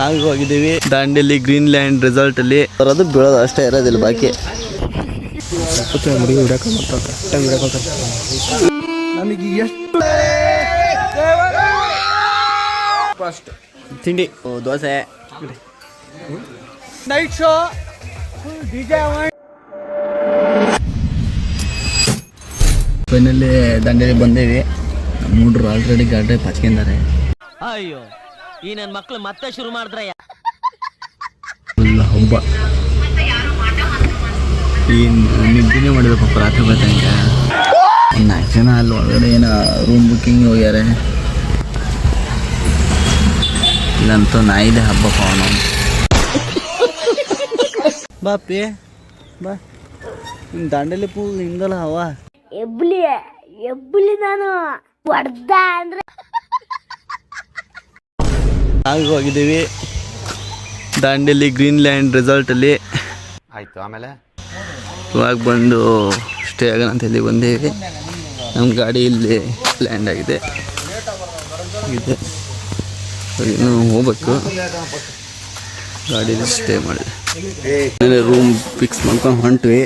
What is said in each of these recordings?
ನಾವೀಗ ಹೋಗಿದ್ದೀವಿ. Dandeli green land resort ಅಲ್ಲಿ. ಬರೋದು ಬೀಳೋದು ಅಷ್ಟೇ ಇರೋದಿಲ್ಲ ಬಾಕಿ. ನನಗೆ ಎಷ್ಟು ತಿಂಡಿ. ಓ, dosa. Night show. DJ finally Dandeli ಬಂದೇವಿ. ಮೂಡ್ರು ಆಲ್ರೆಡಿ ಗಾಡ್ರೆ ಪಚ್ಕೊಂಡಿದ್ದಾರೆ. ಅಯ್ಯೋ. ಈ ನನ್ ಮಕ್ಳು ಮತ್ತೆ ಶುರು ಮಾಡಿದ್ರೆ ಫುಲ್ ಹಬ್ಬ. ಈ ನಿದ್ದೆನೇ ಮಾಡಿದ ಪಾಪ ರಾತ್ರಿ ಬರ್ತಂಗೆ ನಾಲ್ಕು ಜನ ಅಲ್ಲಿ ಒಳಗಡೆ ಏನೋ ರೂಮ್ ಬುಕ್ಕಿಂಗ್ ಹೋಗ್ಯಾರೆ. ಇಲ್ಲಂತೂ ನಾಯಿದೆ ಹಬ್ಬ ಅವನು. ಬಾಪಿ ಬಾ. ನಿನ್ನ ದಾಂಡೇಲಿ ಪೂ ಹಿಂಗಲ್ಲ ಅವ? ಎಬ್ಲಿ ಎಬ್ಲಿ ನಾನು ಹೊಡ್ದ ಅಂದ್ರೆ ನಾವೀಗ ಹೋಗಿದ್ದೀವಿ. ದಾಂಡೇಲಿ ಗ್ರೀನ್ ಲ್ಯಾಂಡ್ ರೆಸಾರ್ಟಲ್ಲಿ ಆಯಿತು ಆಮೇಲೆ? ಇವಾಗ ಬಂದು ಸ್ಟೇ ಆಗೋಣ ಅಂತ ಹೇಳಿ ಬಂದೇವಿ ನಮ್ಮ ಗಾಡಿ ಇಲ್ಲಿ ಲ್ಯಾಂಡ್ ಆಗಿದೆ. ಇದೆ. ಇನ್ನು ಹೋಗ್ಬೇಕು. ಗಾಡಿಯಲ್ಲಿ ಸ್ಟೇ ಮಾಡಿ ರೂಮ್ ಫಿಕ್ಸ್ ಮಾಡ್ಕೊಂಡು ಹೊಂಟ್ವಿ.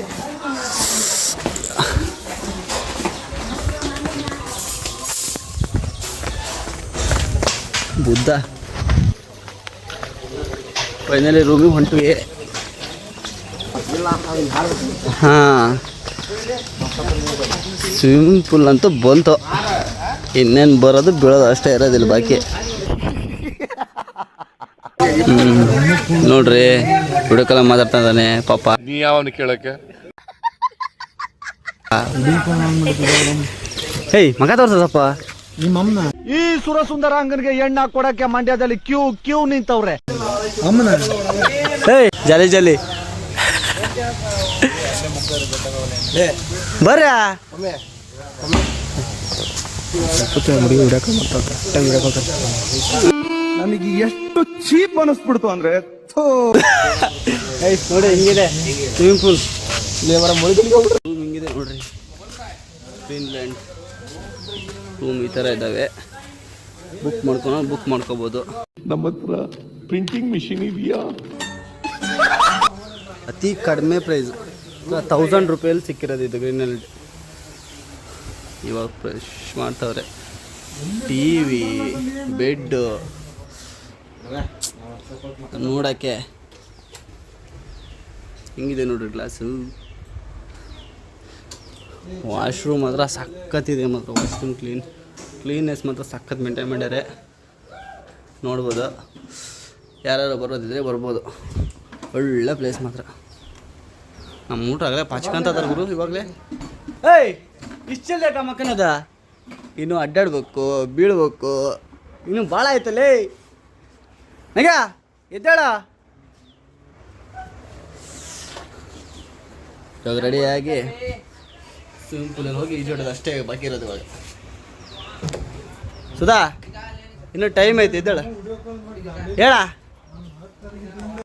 ಬುದ್ಧ. ಫೈನಲಿ ರೂಮಿಗೆ ಹೊಂಟಿವಿ ಹಾಂ. ಸ್ವಿಮ್ಮಿಂಗ್ ಪೂಲ್ ಅಂತೂ ಬಂತು. ಇನ್ನೇನು ಬರೋದು ಬೀಳೋದು ಅಷ್ಟೇ ಇರೋದಿಲ್ಲ ಬಾಕಿ. ಹ್ಮ್. ನೋಡ್ರಿ ಹುಡುಕಲ್ಲ ಮಾತಾಡ್ತಾ ಇದ್ದಾನೆ ಪಾಪ. ನೀ ಯಾವನು ಕೇಳಕ್ಕೆ? ಹೇಯ್ ಮಗ ತೋರ್ಸಪ್ಪ ಈ ಸುರಸುಂದರಾಂಗನಿಗೆ ಎಣ್ಣ ಕೊಡಕ್ಕೆ ಮಂಡ್ಯದಲ್ಲಿ ಕ್ಯೂ ಕ್ಯೂ ನಿಂತವ್ರೆ. ಹೇಯ್ ಜಲಿ ಜಲಿ. ಬರ್ರ ನನಗೆ ಎಷ್ಟು ಚೀಪ್ ಅನಿಸ್ಬಿಡ್ತು ಅಂದ್ರೆ. ನೋಡಿ ಹಿಂಗಿದೆ. ಸ್ವಿಮ್ಮಿಂಗ್ ಪೂಲ್ ರೂಮ್ ಹಿಂಗಿದೆ ನೋಡ್ರಿ. ಫಿನ್ಲ್ಯಾಂಡ್ ರೂಮ್ ಈ ಥರ ಇದ್ದಾವೆ ಬುಕ್ ಮಾಡ್ಕೊಳೋ ಬುಕ್ ಮಾಡ್ಕೋಬಹುದು ನಮ್ಮ ಹತ್ರ ಪ್ರಿಂಟಿಂಗ್ ಮಿಷಿನ್ ಇದೆಯಾ ಅತಿ ಕಡಿಮೆ ಪ್ರೈಸ್ ತೌಸಂಡ್ ರುಪೀಲಿ ಸಿಕ್ಕಿರೋದು ಇದು ಗ್ರೀನಲ್ಲಿ ಇವಾಗ ಫ್ರೆಶ್ ಮಾಡ್ತವ್ರೆ. ಟಿ ವಿ ಬೆಡ್ಡು ನೋಡೋಕ್ಕೆ. ಹಿಂಗಿದೆ ನೋಡ್ರಿ ಗ್ಲಾಸು ವಾಶ್ರೂಮ್ ಮಾತ್ರ ಸಖತ್ತಿದೆ ಮಾತ್ರ. ವಾಶ್ರೂಮ್ ಕ್ಲೀನ್ ಕ್ಲೀನ್ನೆಸ್ ಮಾತ್ರ ಸಖತ್ ಮೇಂಟೈನ್ ಮಾಡ್ಯಾರೆ. ನೋಡ್ಬೋದು. ಯಾರು ಬರೋದಿದ್ರೆ ಬರ್ಬೋದು. ಒಳ್ಳೆ ಪ್ಲೇಸ್ ಮಾತ್ರ. ನಮ್ಮ ಊಟ ಆಗಲೇ ಪಾಚ್ಕಂತ ಅದಾರ ಗುರು ಇವಾಗಲೇ. ಏಯ್ ಇಷ್ಟೆಲ್ಲ ಮಕ್ಕನದ ಇನ್ನು ಅಡ್ಡಾಡ್ಬೇಕು ಬೀಳ್ಬೇಕು. ಇನ್ನು ಭಾಳ ಆಯ್ತಲ್ಲೇ? ನಗ ಎದ್ದಾಳ. ಇವಾಗ ರೆಡಿಯಾಗಿ ಸ್ವಿಮ್ಮಿಂಗ್ ಪೂಲಲ್ಲಿ ಹೋಗಿ ಈಜೋಡೋದು ಅಷ್ಟೇ ಬಾಕಿ ಇರೋದು ಇವಾಗ. ಸುಧಾ ಇನ್ನು ಟೈಮ್ ಐತೆ ಇದ್ದಾಳ ಹೇಳ.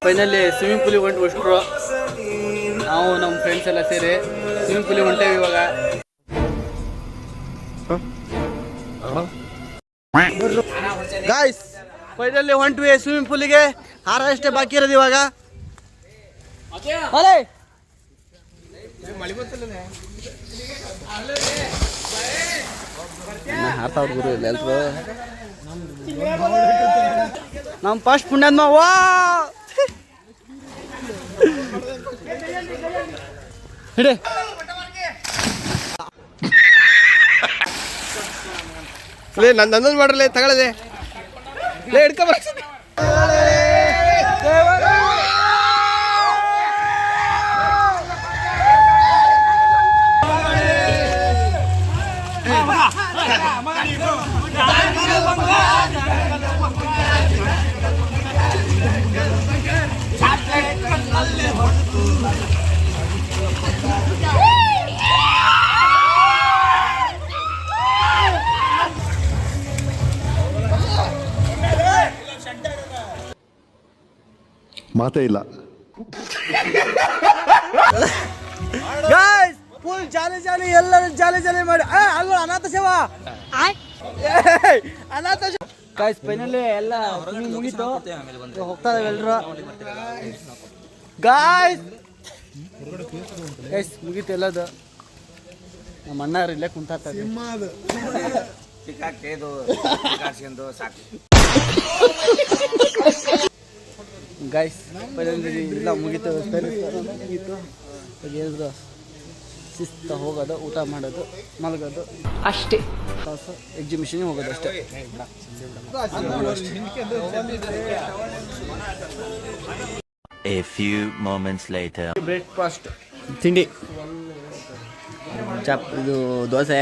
ಫೈನಲ್ಲಿ ಸ್ವಿಮ್ಮಿಂಗ್ ಪೂಲಿಗೆ ಹೊಂಟು ಅಷ್ಟರು ನಾವು ನಮ್ಮ ಫ್ರೆಂಡ್ಸ್ ಎಲ್ಲ ಸೇರಿ ಸ್ವಿಮ್ಮಿಂಗ್ ಪೂಲಿಗೆ ಹೊಂಟೇವಿ ಇವಾಗ. ಗಾಯ್ಸ್ ಫೈನಲ್ಲಿ ಹೊಂಟ್ವಿ ಸ್ವಿಮ್ಮಿಂಗ್ ಪೂಲಿಗೆ ಹಾರ ಬಾಕಿ ಇರೋದು ಇವಾಗ. ಅಲೇ! ಹಾರ್ತಾವ್ರ ಗುರು ಇಲ್ಲ ಎಲ್ರು ನಮ್ಮ ಫಸ್ಟ್ ಪುಣ್ಯದ ವಾ ಹಿಡಿ. ನನ್ನ ನಂದನ್ ಮಾಡ್ರಲ್ಲ ತಗೊಳ್ಳದೆ ಲೇ. ಹಿಡ್ಕೊ ಮಾತೇ ಇಲ್ಲ. ಫುಲ್ ಜಾಲಿ ಜಾಲಿ ಎಲ್ಲರೂ ಜಾಲಿ ಜಾಲಿ ಮಾಡಿ. ಅಲ್ಲ ಅನಾಥ ಸೇವಾ ಏಯ್, ಅನಾಥ ಸೇವಾ ಗಾಯ್ಸ್ ಫೈನಲಿ ಎಲ್ಲ swimming ಮುಗೀತು. ಇವಾಗ ಹೋಗ್ತಾ ಇದಾವೆ ಎಲ್ಲರೂ ಗಾಯ್ಸ್ ಗೈಸ್ ಮುಗೀತು ಎಲ್ಲದು. ನಮ್ಮ ಅಣ್ಣಾರು ಇಲ್ಲೇ ಕುಂತಾತ ಗಾಯ್ಸ್ ಇಲ್ಲ ಮುಗೀತು. ಮುಗೀತು. ಹೇಳಿದ್ರು ಶಿಸ್ತ ಹೋಗೋದು ಊಟ ಮಾಡೋದು ಮಲಗೋದು. ಅಷ್ಟೇ. ಎಕ್ಸಿಬಿಷನ್ ಎಕ್ಸಿಬಿಷನ್ಗೆ ಹೋಗೋದು ಅಷ್ಟೇ. A few moments later. Breakfast ತಿಂಡಿ. ಚಪ್ ಇದು ದೋಸೆ.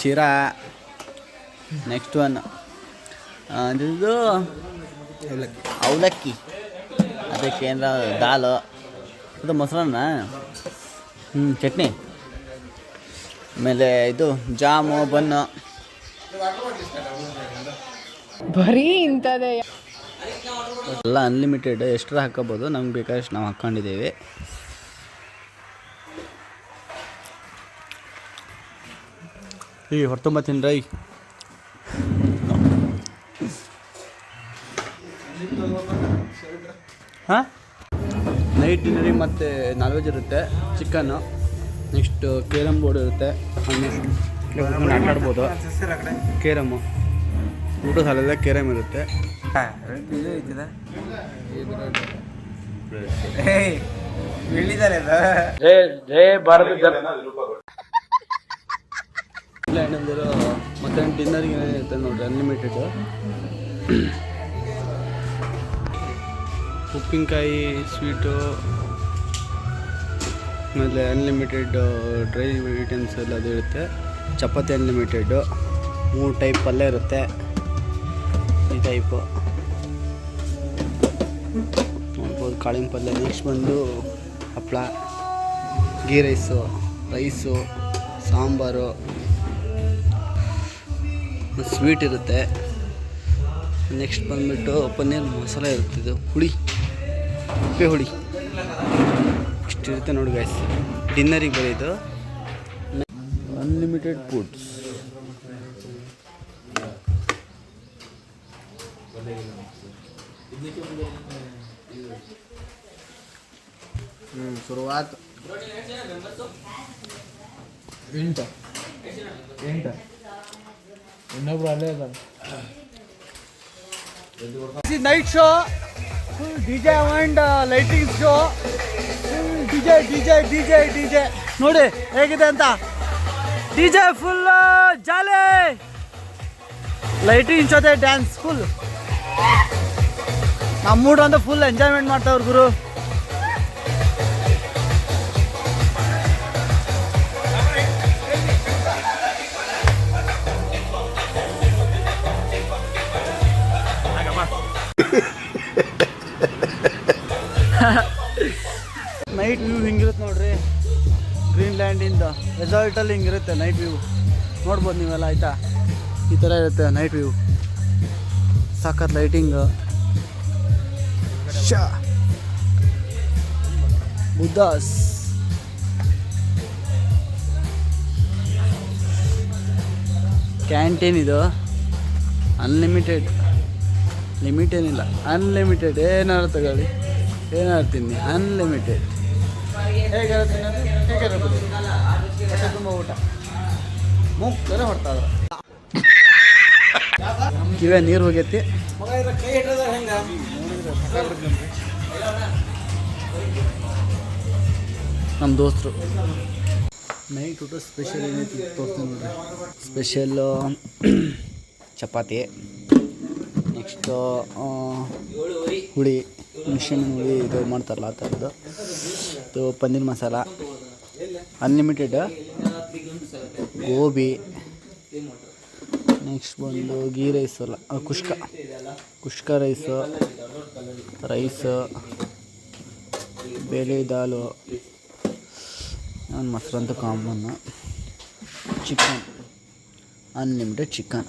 ಶಿರಾ. ನೆಕ್ಸ್ಟ್ ಒನ್ ಅದು ಅವಲಕ್ಕಿ. ಅದಕ್ಕೆ ಏನಾರ ದಾಲು. ಇದು ಮೊಸರನ್ನ? ಹ್ಞೂ ಚಟ್ನಿ. ಆಮೇಲೆ ಇದು ಜಾಮು ಬನ್ನು ಬರೀ ಇಂಥದೇ ಎಲ್ಲ ಅನ್ಲಿಮಿಟೆಡ್ ಎಷ್ಟರ ಹಾಕೋಬೋದು? ನಮ್ಗೆ ಬೇಕಾದಷ್ಟು ನಾವು ಹಾಕ್ಕೊಂಡಿದ್ದೀವಿ. ಈ ಹೊರತುಂಬ ತಿನ್ರೈ ಹಾಂ? ನೈಟ್ ಡಿನ್ನರಿ ಮತ್ತು ನಾನ್ ವೆಜ್ ಇರುತ್ತೆ ಚಿಕನ್ನು ನೆಕ್ಸ್ಟ್ ಕೇರಮ್ ಬೋರ್ಡ್ ಇರುತ್ತೆ. ಆಟಾಡ್ಬೋದು ಆಟ ಆಡ್ಬೋದು ಕೇರಮ್ಮು ಊಟ ಹಾಲೆಲ್ಲ ಕೇರಮ್ ಇರುತ್ತೆ ಇಲ್ಲ ಏನಂದ್ರೆ ಮತ್ತೆ ಡಿನ್ನರ್ಗೆ ಏನಿರುತ್ತೆ ನೋಡ್ರಿ ಅನ್ಲಿಮಿಟೆಡ್ ಉಪ್ಪಿನಕಾಯಿ ಸ್ವೀಟು, ಆಮೇಲೆ ಅನ್ಲಿಮಿಟೆಡ್ ಡ್ರೈ ಐಟಮ್ಸ್ ಎಲ್ಲ ಅದು ಇರುತ್ತೆ. ಚಪಾತಿ ಅನ್ಲಿಮಿಟೆಡ್ಡು ಮೂರು ಟೈಪ್ ಪಲ್ಯ ಇರುತ್ತೆ. ಈ ಟೈಪು ನೋಡ್ಬೋದು ಕಾಳಿನ ಪಲ್ಯ ನೆಕ್ಸ್ಟ್ ಬಂದು ಹಪ್ಪಳ ghee rice rice sambar sweet ಇರುತ್ತೆ. ನೆಕ್ಸ್ಟ್ ಬಂದುಬಿಟ್ಟು ಪನ್ನೀರ್ ಮಸಾಲೆ ಇದು ಹುಳಿ ಉಪ್ಪೆ ಹುಳಿ ಇಷ್ಟಿರುತ್ತೆ ನೋಡಿ ಗಾಯ್ಸ್ ಡಿನ್ನರಿಗೆ ಬರೀದು ಅನ್ಲಿಮಿಟೆಡ್ ಫುಡ್ಸ್ ಹ್ಞೂ ಶುರುವಾತ್. Night show DJ and lighting show DJ DJ DJ DJ ನೋಡಿ ಹೇಗಿದೆ ಅಂತ. ಡಿಜೆ ಫುಲ್ ಜಾಲೆ ಲೈಟಿಂಗ್ ಜೊತೆ ಡ್ಯಾನ್ಸ್ ಫುಲ್ ನಮ್ಮ ಮೂಡ್ ಫುಲ್ ಎಂಜಾಯ್ಮೆಂಟ್ ಮಾಡ್ತಾವ್ರು ಗುರು. ನೈಟ್ ವ್ಯೂ ಹಿಂಗಿರುತ್ತೆ ನೋಡ್ರಿ. ಗ್ರೀನ್ಲ್ಯಾಂಡಿಂದ ರೆಸಾರ್ಟಲ್ಲಿ ಹಿಂಗಿರುತ್ತೆ ನೈಟ್ ವ್ಯೂ ನೋಡ್ಬೋದು ನೀವೆಲ್ಲ, ಆಯಿತಾ? ಈ ಥರ ಇರುತ್ತೆ ನೈಟ್ ವ್ಯೂ ಸಖತ್ ಲೈಟಿಂಗ್ ಶಾ. ಬುದ್ಧಾಸ್ ಕ್ಯಾಂಟೀನ್ ಇದು. ಅನ್ಲಿಮಿಟೆಡ್ ಲಿಮಿಟ್ ಏನಿಲ್ಲ. ಅನ್ಲಿಮಿಟೆಡ್ ಏನಾರು ತಗೊಳ್ಳಿ. ಏನಾರು ತಿನ್ನಿ. ಅನ್ಲಿಮಿಟೆಡ್ ಹೇಗಾರ ತಿನ್ನೋದು ಹೇಗೆ ಹೊಟ್ಟೆ ತುಂಬ ಊಟ ಮುಕ್ತರೆ ಇದ್ರು ಕಿವೆ ನೀರು ಹೋಗೈತಿ. ನಮ್ಮ ದೋಸ್ತರು. ನೈಟ್ ಊಟ ಸ್ಪೆಷಲ್ ಏನೈತಿ ತೋರಿಸ್ತೀನಿ ನೋಡ್ರಿ. ಸ್ಪೆಷಲ್ಲು ಚಪಾತಿ. ನೆಕ್ಸ್ಟು ಹುಳಿ. ಮಿಷನ್ ನೋಡಿ ಇದು ಮಾಡ್ತಾರಲ್ಲ ಆ ಥರದ್ದು. ಇದು ಪನ್ನೀರ್ ಮಸಾಲ. ಅನ್ಲಿಮಿಟೆಡ್ ಗೋಬಿ. ನೆಕ್ಸ್ಟ್ ಬಂದು ಗೀ ರೈಸ್ ಅಲ್ಲ ಕುಷ್ಕ. ಕುಷ್ಕ ರೈಸು ರೈಸು ಬೇಳೆ ದಾಲು ಮೊಸರಂತೂ ಕಾಮನ್ನು ಚಿಕನ್ ಅನ್ಲಿಮಿಟೆಡ್ ಚಿಕನ್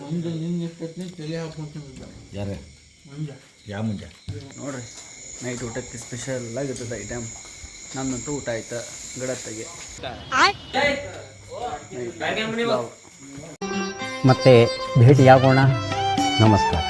ಮುಂಜೆ ನಿಂಗೆ ಎಷ್ಟೊತ್ತಿ ತಲೆ ಹಾಕೊಂತಿದ್ದ ಯಾರು? ಮುಂಜೆ ಯಾವ ಮುಂಜೆ ನೋಡ್ರಿ ನೈಟ್ ಊಟಕ್ಕೆ ಸ್ಪೆಷಲ್ ಆಗಿರ್ತದೆ ಐಟಮ್ ನಮ್ಮಂತೂ ಊಟ ಆಯ್ತು ಗಡತ್ತಗೆ. ಮತ್ತೆ ಭೇಟಿ ಆಗೋಣ ನಮಸ್ಕಾರ.